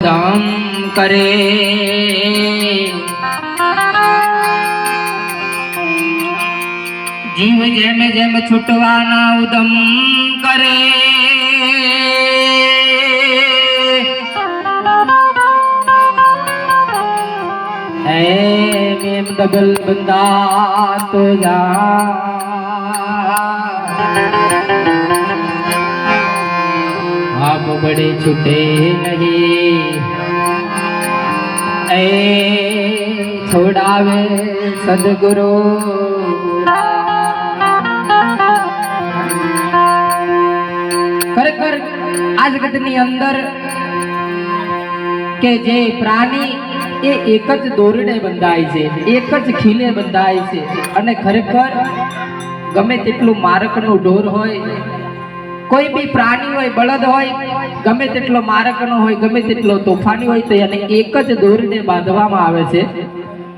ધામ કરે જીવ જેમ જેમ છૂટવાના ઉદમ કરે। એમ ડબલ બંદા તો જા। આપ બડે છૂટે નહીં। એ છોડાવે સદગુરુ ખરેખર આ જગતની અંદર કે જે પ્રાણી એ એક જ દોરડે બંધાય છે, એક જ ખીલે બંધાય છે અને ખરેખર ગમે તેટલું મારકનું ઢોર હોય કોઈ બી પ્રાણી હોય, બળદ હોય, ગમે તેટલો મારકનો હોય, ગમે તેટલો તોફાની હોય, તો એને એક જ દોરીને બાંધવામાં આવે છે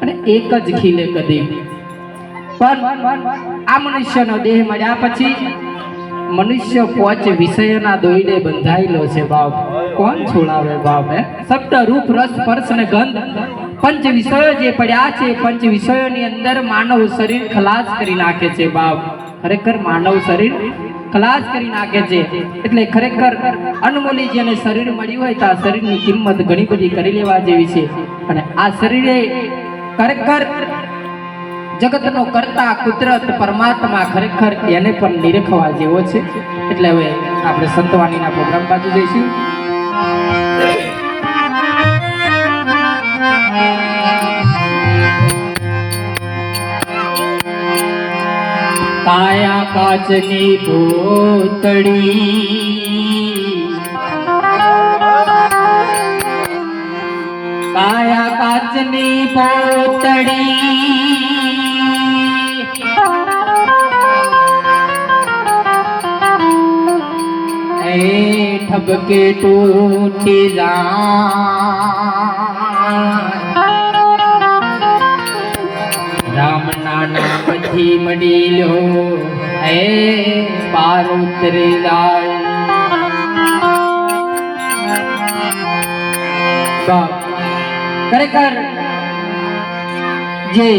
અને એક જ ખીલે કદી. પણ આ મનુષ્યનો દેહ મળ્યા પછી મનુષ્ય પોચ વિષયના દોઈને બંધાયેલો છે બાપ. કોણ છોડાવે બાપ, હે? શબ્દ, રૂપ, રસ, સ્પર્શ ને ગંધ પંચ વિષયો જે પડ્યા છે, પંચ વિષયોની અંદર માનવ શરીર ખલાસ કરી નાખે છે બાપ. ખરેખર માનવ શરીર ખલાસ કરી નાખે છે. એટલે ખરેખર અનમોલી જેને શરીર મળ્યું હોય તો આ શરીરની કિંમત ઘણી બધી કરી લેવા જેવી છે. અને આ શરીરે ખરેખર જગતનો કરતા, કુદરત, પરમાત્મા ખરેખર એને પણ નિરખવા જેવો છે. એટલે હવે આપણે સંતવાણીના પ્રોગ્રામ બાજુ જઈશું. કાયા કાચની ભૂતળી કાયા કાચની પોતડી એ ઠબકે તૂટી જાય પછી મળી લો એ પાર ઉતરી જાય. ખરેખર જે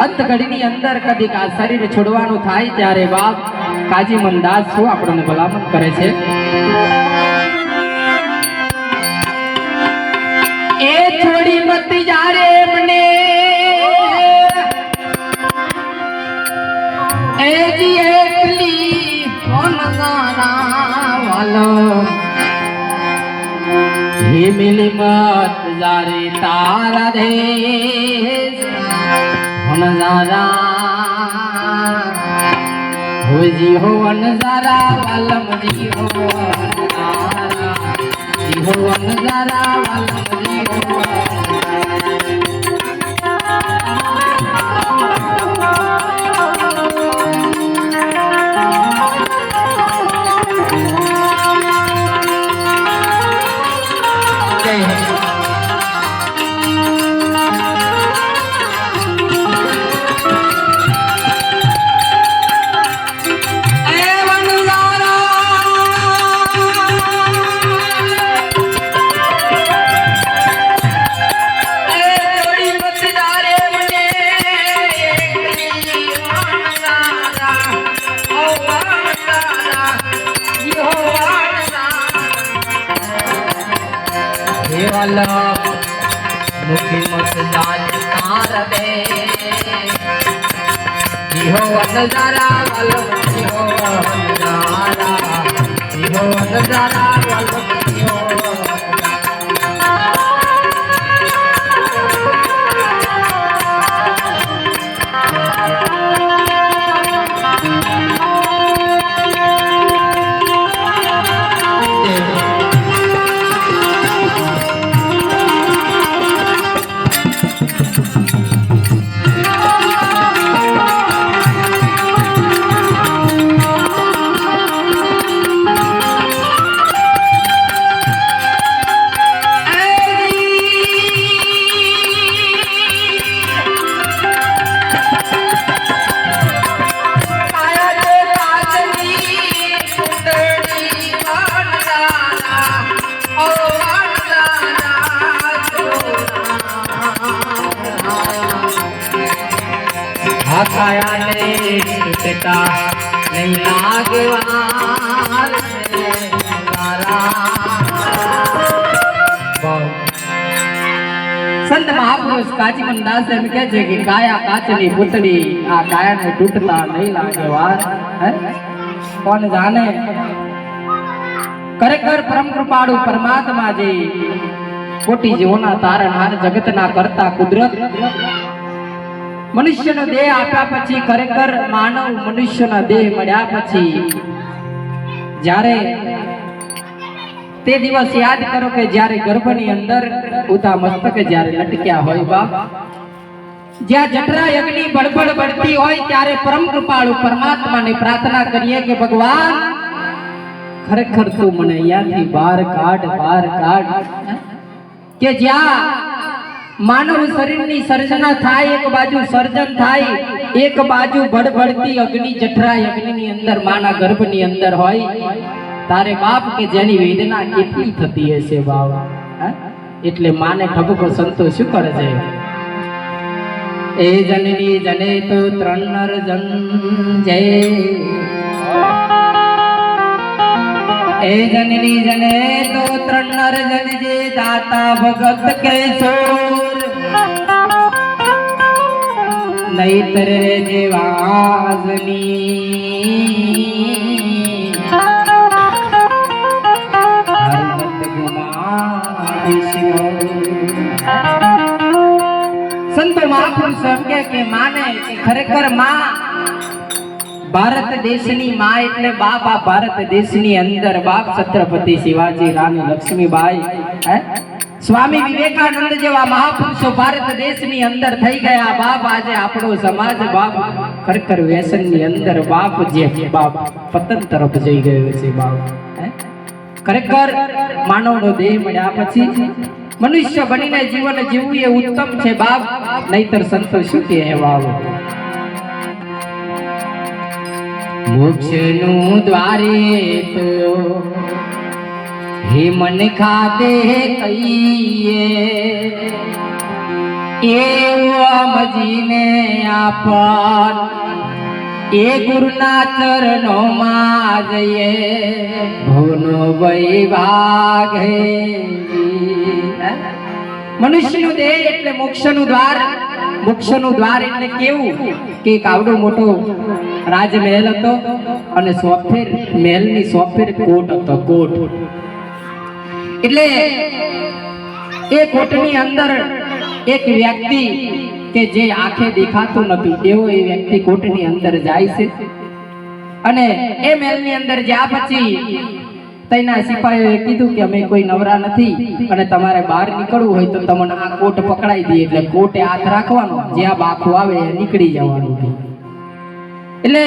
અંત ઘડીની અંદર કદીક આ શરીર છોડવાનું થાય ત્યારે બાપ કાજી મંદાસ શું આપણને ભલામણ કરે છે? એ છોડી મત જારે કોણ ગાના जारी હે મિલી મત જારે તારા जी हो હો જી હો નજારા વાલમ જી હો નજારા જી હો નજારા તૂટતા નહીં લાગવાર સંત મહાપુરુષ કાચીમન દાસ એમ કહે છે કે કાયા કાચની પૂતળી, આ કાયાને તૂટતા નહીં લાગે વાર હે? કોણ જાણે ખરેખર પરમ કૃપાળુ પરમાત્મા જે કોટી જીવોના તારણહાર જગતના કરતા કુદરત મનુષ્યનો દેહ આપ્યા પછી ખરેખર માનવ મનુષ્યનો દેહ મળ્યા પછી જ્યારે તે દિવસ યાદ કરો કે જ્યારે ગર્ભની અંદર ઉતા મસ્તકે જ્યારે લટક્યા હોય બાપ, જ્યાં જટરા યજ્ઞની બળબડ બળતી હોય ત્યારે પરમ કૃપાળુ પરમાત્માને પ્રાર્થના કરીએ કે ભગવાન, ખરેખર તું મને અહીંયાથી બહાર કાઢ બહાર કાઢ. કે જ્યાં માનવ શરીરની સર્જના થાય, એક બાજુ સર્જન થાય, એક બાજુ ભડભડતી અગ્નિ જઠરાય, અગ્નિની અંદર માના ગર્ભની અંદર હોય. તારે બાપ કે જેની વેદના કેટલી થતી હશે બાપ એટલે માને ઠપકો સંતો શું કરે છે? એ જનની જને તો ત્રણ નર જન જય એ જનની જને તો ત્રણ નર જન જે દાતા ભગત કે સોર નહીતર જેવાજની સંતો મહાપુરુષ એમ કે માને ખરેખરમાં ભારત દેશની માં એટલે બાપ ભારત દેશની અંદર બાપ છત્રપતિ શિવાજી, રાણી, લક્ષ્મીબાઈ, હે? સ્વામી વિવેકાનંદ જેવા મહાપુરુષો ભારત દેશની અંદર થઈ ગયા. બાપ આજે આપણો સમાજ, બાપ ખરેખર વ્યસનની અંદર, બાપ જે બાપ પતન તરફ જઈ ગયો છે બાપ? ખરેખર માનવનો દેહ મળ્યા પછી મનુષ્ય બનીને જીવન જીવવું એ ઉત્તમ છે બાપ. નહીતર સંતો શું કહે બાપ મોક્ષનું દ્વારે તો હે મન ખાતે કહીએ. એવું મજીને આપણ. એ ગુરુના ચરણોમાં જઈએ. ભોનો વૈભાગ હે મનુષ્યનું દેહ એટલે મોક્ષનું દ્વાર. મોક્ષનું દ્વાર એટલે કેવું? કે એક આવડો મોટો રાજમહેલ હતો અને સોફેર મહેલની સોફેર કોટ હતો, કોટ. એટલે એ કોટની અંદર એક વ્યક્તિ કે જે આંખે દેખાતું નથી, એવો એ વ્યક્તિ કોટની અંદર જાય છે. અને એ મહેલની અંદર જ્યાં પછી તેના સિપાહીઓએ કીધું કે અમે કોઈ નવરા નથી અને તમારે બહાર નીકળવું હોય તો તમને આ કોટ પકડાઈ દે એટલે કોટે હાથ રાખવાનો, જ્યાં બાખું આવે નીકળી જવાનું એટલે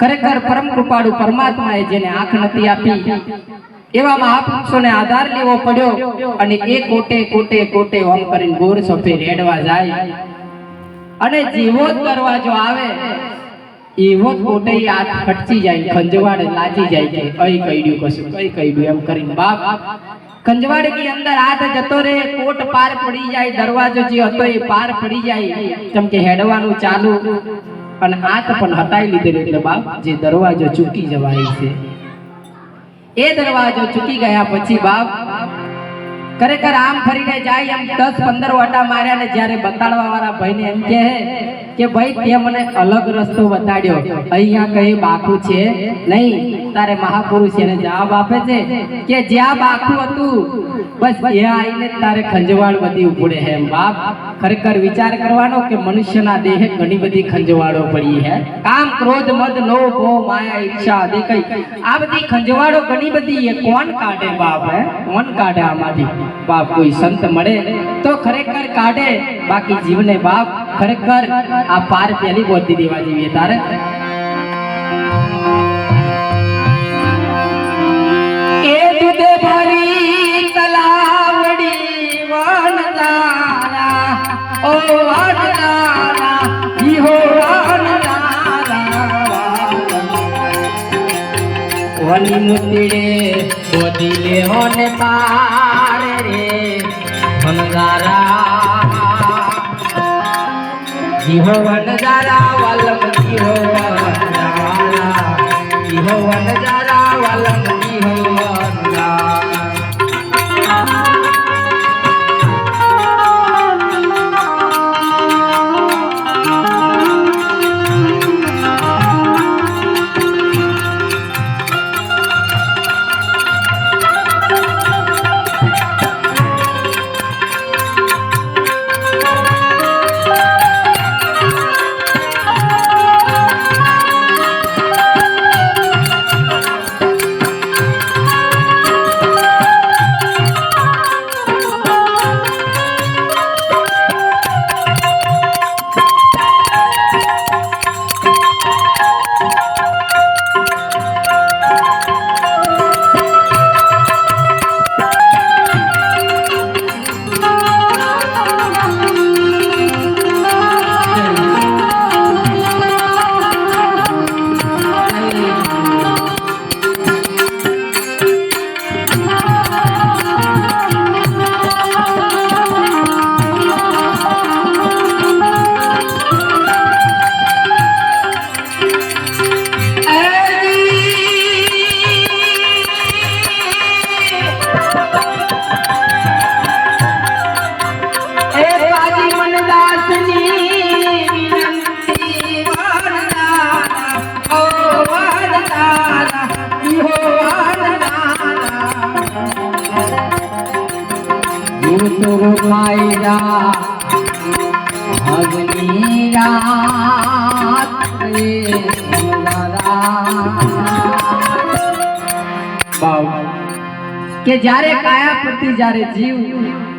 ખરેખર પરમ કૃપાળુ પરમાત્માએ જેને આંખ નથી આપી એવા મહાપુરુષોને આધાર લેવો પડ્યો અને એ કોટે કોટે કોટે ઓમ કરીને ગોર સોપે રેડવા જાય. અને જેવો જ દરવાજો આવે એવો જ કોટે હાથ ખટકી જાય, ખંજવાડ લાચી જાય કે કઈ કઈડ્યું કશું, કઈ કઈડ્યું એમ કરીને બાપ. ખંજવાડની અંદર હાથ જતો રે, કોટ પાર પડી જાય, દરવાજો જે હતો એ પાર પડી જાય. કેમ કે હેડવાનું ચાલુ અને હાથ પણ હટાઈ લીધેલું એટલે બાપ જે દરવાજો ચૂકી જવાય છે. એ દરવાજો ચૂકી ગયા પછી બાપ ખરેખર આમ ફરીને જાય એમ દસ પંદર વાટા માર્યા ને જ્યારે બતાડવા વાળા ભાઈને એમ કહે કે ભાઈ તે મને અલગ રસ્તો બતાડ્યો. અહીંયા કઈ બાપુ છે નહીં. તારે મહાપુરુષ એને જવાબ આપે છે કે જ્યાં બાકું હતું, બસ એ આવીને તારે ખંજવાળ બધી ઉપડે હે. બાપ, ખરેખર વિચાર કરવાનો કે મનુષ્યના દેહે ઘણી બધી ખંજવાળો પડી હે. કામ, ક્રોધ, મદ, લોભ, મોહ, માયા, ઈચ્છા આદિ કઈ. આ બધી ખંજવાળો ઘણી બધી એ કોણ કાઢે બાપ હે? કોણ કાઢે આમાંથી? બાપ કોઈ સંત મળે તો ખરેખર કાઢે. બાકી જીવને બાપ ખરેખર આ પાર પેલી બોલતી દેવા જેવી તારે. વની મુતિડે બોધીલે હોને પાર રે, ભંગારા. જીહો વનજારા વાલમ જીહો વનજારા જીહો વનજારા વાલમ જીહો કે જ્યારે કાયા પરથી જ્યારે જીવ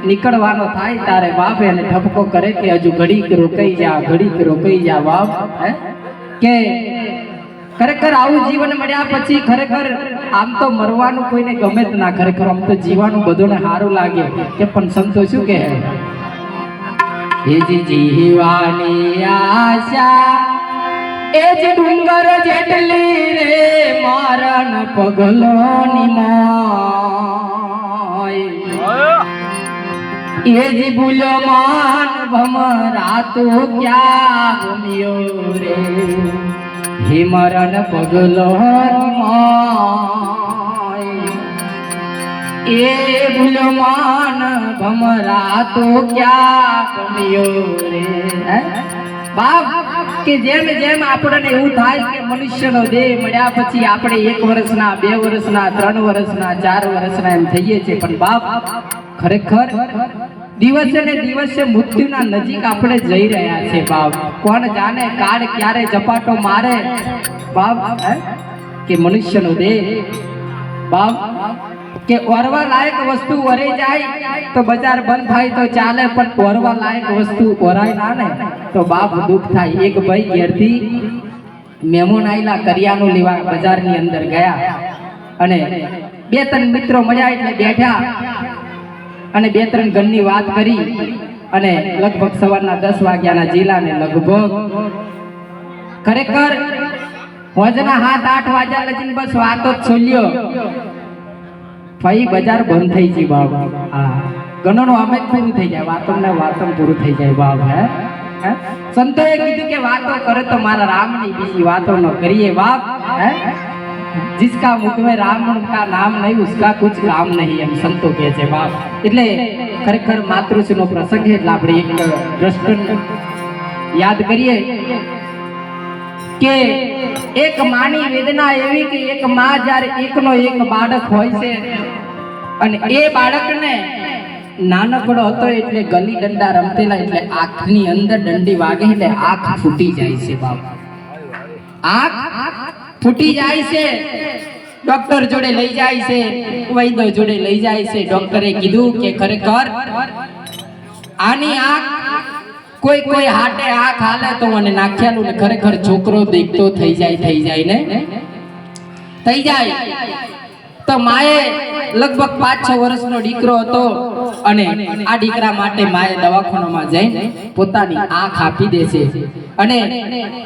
નીકળવાનો થાય, ત્યારે બાપ એને ઠપકો કરે કે હજુ ઘડીક રોકાઈ જા, ઘડીક રોકાઈ જા બાપ કે ખરેખર આવું જીવન મળ્યા પછી ખરેખર આમ તો મરવાનું કોઈને ગમે જ ના, ખરેખર આમ તો જીવાનું બધોને સારું લાગે. કે પણ સંતો શું કહે? જીવાની આશા એ જ ડુંગર જેટલી રે મારણ પગલોની માય. એ જ ભૂલો માન ભમરાતો ક્યાં ગમ્યો રે? હે મરણ પગલો માય. એ ભૂલો માન ભમરાતો ક્યાં ગમ્યો રે? બાપ, કે જેમ જેમ આપણને એવું થાય કે મનુષ્યનો દેહ મળ્યા પછી આપણે એક વર્ષના, બે વર્ષના, ત્રણ વર્ષના, ચાર વર્ષના એમ થઈએ છીએ. પણ બાપ, ખરેખર દિવસે ને દિવસે મૃત્યુના નજીક આપણે જઈ રહ્યા છે બાપ. કોણ જાણે કાળ ક્યારે ઝપાટો મારે? બાપ કે મનુષ્યનો દેહ. બાપ કે ઓરવા લાયક વસ્તુ વરાઈ જાય તો બજાર બંધ થાય તો ચાલે, પણ ઓરવા લાયક વસ્તુ ઓરાય ના ને. તો બાપ દુઃખ થાય. એક ભાઈ ઘેરથી મહેમાન આયલા કરિયાનું લેવા બજારની અંદર ગયા અને બે ત્રણ મિત્રો મળ્યા એટલે બેઠા અને બે ત્રણ ઘરની વાત કરી અને લગભગ સવારના દસ વાગ્યાના જિલ્લાને લગભગ ખરેખર હોજના હાથ આઠ વાગ્યા લગીને બસ વાતો છોલ્યો. ફઈ બજાર બંધ થઈ ગઈ બાપ. હા. ગણોનો અમેજ પૂરું થઈ જાય. વાતમ ને વાતમ પૂરું થઈ જાય બાપ, હે? સંતોએ કીધું કે વાતો કરે તો મારા રામની બીજી વાતો ન કરીએ બાપ, હે? જિસકા મુખ મે રામ કા નામ નહીં, ઉસકા કુછ કામ નહીં એમ સંતો કહે છે બાપ. એટલે ખરેખર માતૃશ્રીનો પ્રસંગ એટલે આપણે એક દ્રષ્ટન યાદ કરીએ. કે એક માની વેદના એવી કે એક માં જ્યારે એકનો એક બાળક હોય છે અને એ બાળકને નાનકડો હતો એટલે ગલી દંડા રમતેલા એટલે આંખની અંદર દંડી વાગે એટલે આંખ ફૂટી જાય છે બાપ. આંખ ફૂટી જાય છે, ડોક્ટર જોડે લઈ જાય છે, વૈદ્ય જોડે લઈ જાય છે. ડોક્ટરે કીધું કે ખરેખર આની આંખ કોઈ કોઈ હાટે આંખ હાલે તો મને નાખ્યાનું ને ખરેખર છોકરો દેખતો થઈ જાય થઈ જાય ને? થઈ જાય. તો માએ લગભગ પાંચ છ વર્ષનો દીકરો હતો અને આ દીકરા માટે માએ દવાખાનામાં જઈને પોતાની આંખ આપી દે છે. અને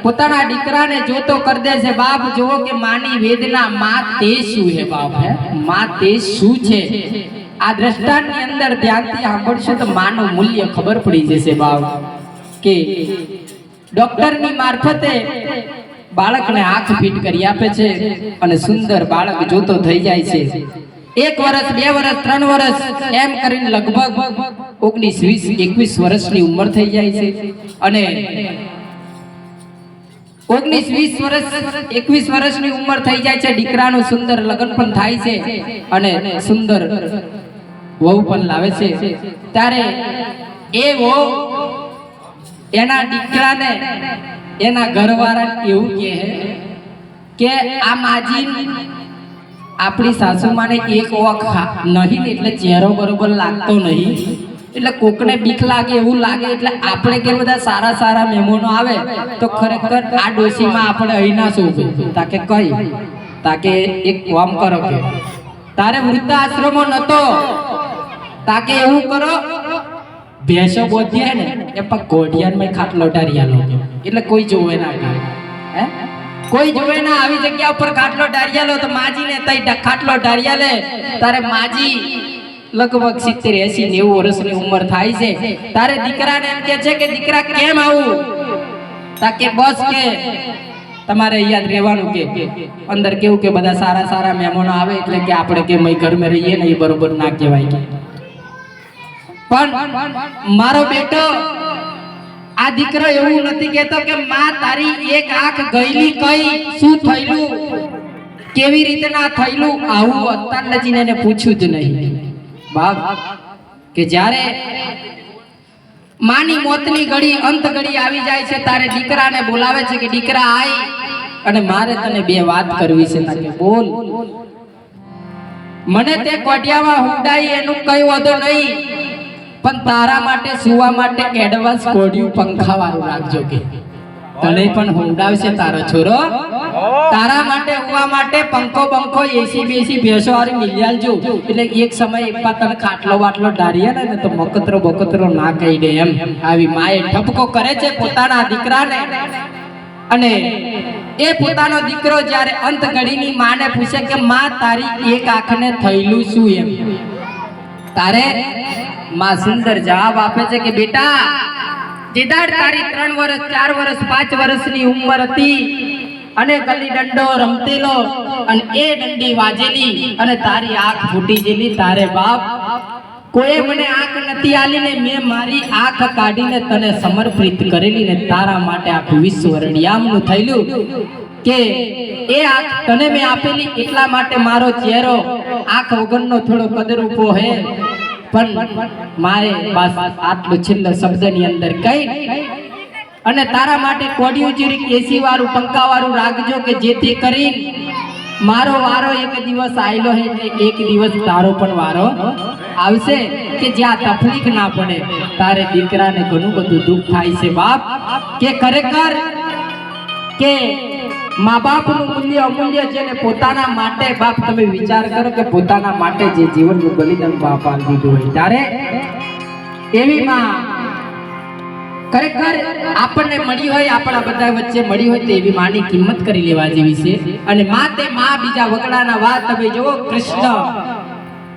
પોતાના દીકરાને જોતો કરી દે છે, બાપ, જુઓ કે માની વેદના માં તે શું હે બાપ, હે? માં તે શું છે? આ દ્રષ્ટાંતની અંદર ધ્યાનથી સાંભળશો તો માનું મૂલ્ય ખબર પડી જશે, બાપ. કે ડોક્ટરની મારફતે બાળકને આંખ ફિટ કરી આપે છે અને સુંદર બાળક જોતો થઈ જાય છે. એક વર્ષ બે વર્ષ ત્રણ વર્ષ એમ કરીને લગભગ ઓગણીસ, વીસ, એકવીસ વર્ષની ઉંમર થઈ જાય છે. અને ઓગણીસ, વીસ વર્ષ એકવીસ વર્ષની ઉંમર થઈ જાય છે. દીકરાનું સુંદર લગ્ન પણ થાય છે અને સુંદર વહુ પણ લાવે છે. ત્યારે એ વહુ એના દીકરાને, એના ઘરવાળાને એવું કહે કે આ માજી આપણી સાસુમાને એક વખ નહીં એટલે ચહેરો બરોબર લાગતો નહીં. એટલે કોકને બીક લાગે, એવું લાગે, એટલે આપણે કે બધા સારા સારા મહેમાનો આવે તો ખરેખર આ ડોશીમાં આપણે અહીં ના શોભે. તાકે કઈ તાકે એક કામ કરો કે, તારે વૃદ્ધાશ્રમો નતો. તાકે એવું કરો ભેંસો બોધ્યા ને એ પણ કોઢિયાનમાં ખાટલો ડારિયાલો એટલે કોઈ જોવે ના હે? કોઈ જોવે ના આવી જગ્યા ઉપર ખાટલો ડારિયાલો તો માજીને તઈ ખાટલો ડારિયાલે તારે માજી લગભગ સિત્તેર, એસી, નેવું વર્ષની ઉંમર થાય છે. તારે દીકરાને એમ કે છે કે દીકરા કેમ આવું? તાકે બસ કે તમારે અહીંયા રહેવાનું કે. અંદર કેવું કે બધા સારા સારા મહેમાનો આવે એટલે કે આપણે કે મય ઘરમાં રહીએ ને એ બરોબર ના કહેવાય. કે પણ મારો બેટો, આ દીકરો એવું નથી કહેતો કે માં, તારી એક આંખ ગયેલી કઈ? શું થયેલું? કેવી રીતે ના થયેલું? આવું અત્યાર લજીને એને પૂછ્યું જ નહીં. બાપ, કે જ્યારે માની મોતની ઘડી અંત ઘડી આવી જાય છે, તારે દીકરાને બોલાવે છે કે, દીકરા, આય. અને મારે તને બે વાત કરવી છે, તાકે બોલ. મને તે કોટિયામાં હુંડાઈ એનું કઈ વધો નહીં. પણ તારા માટે, સુવા માટે એડવાન્સ કોડિયું પંખા વાળું રાખજો કે. તને પણ હુંડાવશે તારો છોરો. તારા માટે, ઉવા માટે પંખો પંખો એસી બેસી ભેંસો વાળી મિલ્યાલજો એટલે એક સમય એપા તને ખાટલો વાટલો ડારીએ ને તો મકતરો બકતરો ના કહી દે એમ. આવી માએ ઠપકો કરે છે પોતાના દીકરાને. અને એ પોતાનો દીકરો જ્યારે અંત ઘડીની માને પૂછે કે, માં, તારી એક આંખને થયેલું શું એમ? તારે માં સુંદર જવાબ આપે છે કે બેટા જેદાર તારી ત્રણ વર્ષ ચાર વર્ષ પાંચ વર્ષની ઉંમર હતી અને ગલી દંડો રમતેલો અને એ દંડી વાજેલી અને તારી આંખ ફૂટી ગયેલી તારે બાપ. કોઈ મને આંખ નથી આલીને મેં મારી આંખ કાઢીને તને સમર્પિત કરેલી ને તારા માટે આખું વિશ્વ રડિયામનું થયેલું કે એ આંખ તને મેં આપેલી એટલા માટે મારો ચહેરો આંખ વગરનો થોડો કદરૂપો હે પણ મારે બસ આટલો છેલ્લો શબ્દની અંદર કઈ અને તારા માટે કોડિયું ચીરીક એસી વાળું, પંખા વાળું રાખજો કે જેથી કરી મારો વારો એક દિવસ આવેલો હે એટલે એક દિવસ તારો પણ વારો આવશે કે જ્યાં તકલીફ ના પડે. તારે દીકરાને ઘણું બધું દુઃખ થાય છે બાપ, કે ખરેખર કે મા બાપનું મૂલ્ય અમૂલ્ય છે ને પોતાના માટે બાપ, તમે વિચાર કરો કે પોતાના માટે જે જીવનનું બલિદાન બાપ આપી દીધું હોય. ત્યારે એવી માં ખરેખર આપણને મળી હોય, આપણા બધા વચ્ચે મળી હોય તો એવી માની કિંમત કરી લેવા જેવી છે. અને માં તે માં, બીજા વગડાના વાત તમે જુઓ, કૃષ્ણ.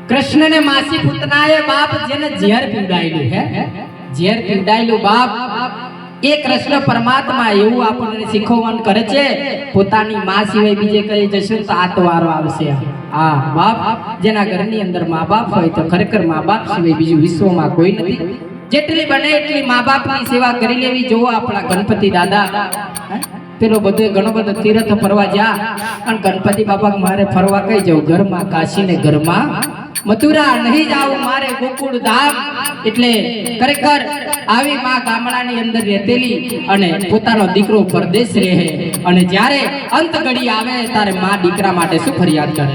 કૃષ્ણને માસી પૂતનાએ બાપ જેને ઝેર પીવડાયેલું, હે? ઝેર પીવડાયેલું બાપ. એ કૃષ્ણ પરમાત્મા એવું આપણને શીખવવાનું કરે છે, પોતાની માં સિવાય બીજે કઈ જશે તો આ તો વારો આવશે. હા બાપ જેના ઘરની અંદર મા બાપ હોય તો ખરેખર મા બાપ સિવાય બીજું વિશ્વમાં કોઈ નથી. જેટલી બને એટલી મા બાપની સેવા કરી લેવી. જોવો આપણા ગણપતિ દાદા? પેલો બધો ઘણો બધો તીર્થ ફરવા જા. અને ગણપતિ બાપા મારે ફરવા કઈ જવું? ઘરમાં કાશી ને ઘરમાં મથુરા નહીં જાવું મારે ગોકુળ ધામ એટલે ખરેખર આવી માં ગામડાની અંદર રહેતેલી અને પોતાનો દીકરો પરદેશ રહે. અને જ્યારે અંત ઘડી આવે, ત્યારે માં દીકરા માટે શું ફરિયાદ કરે?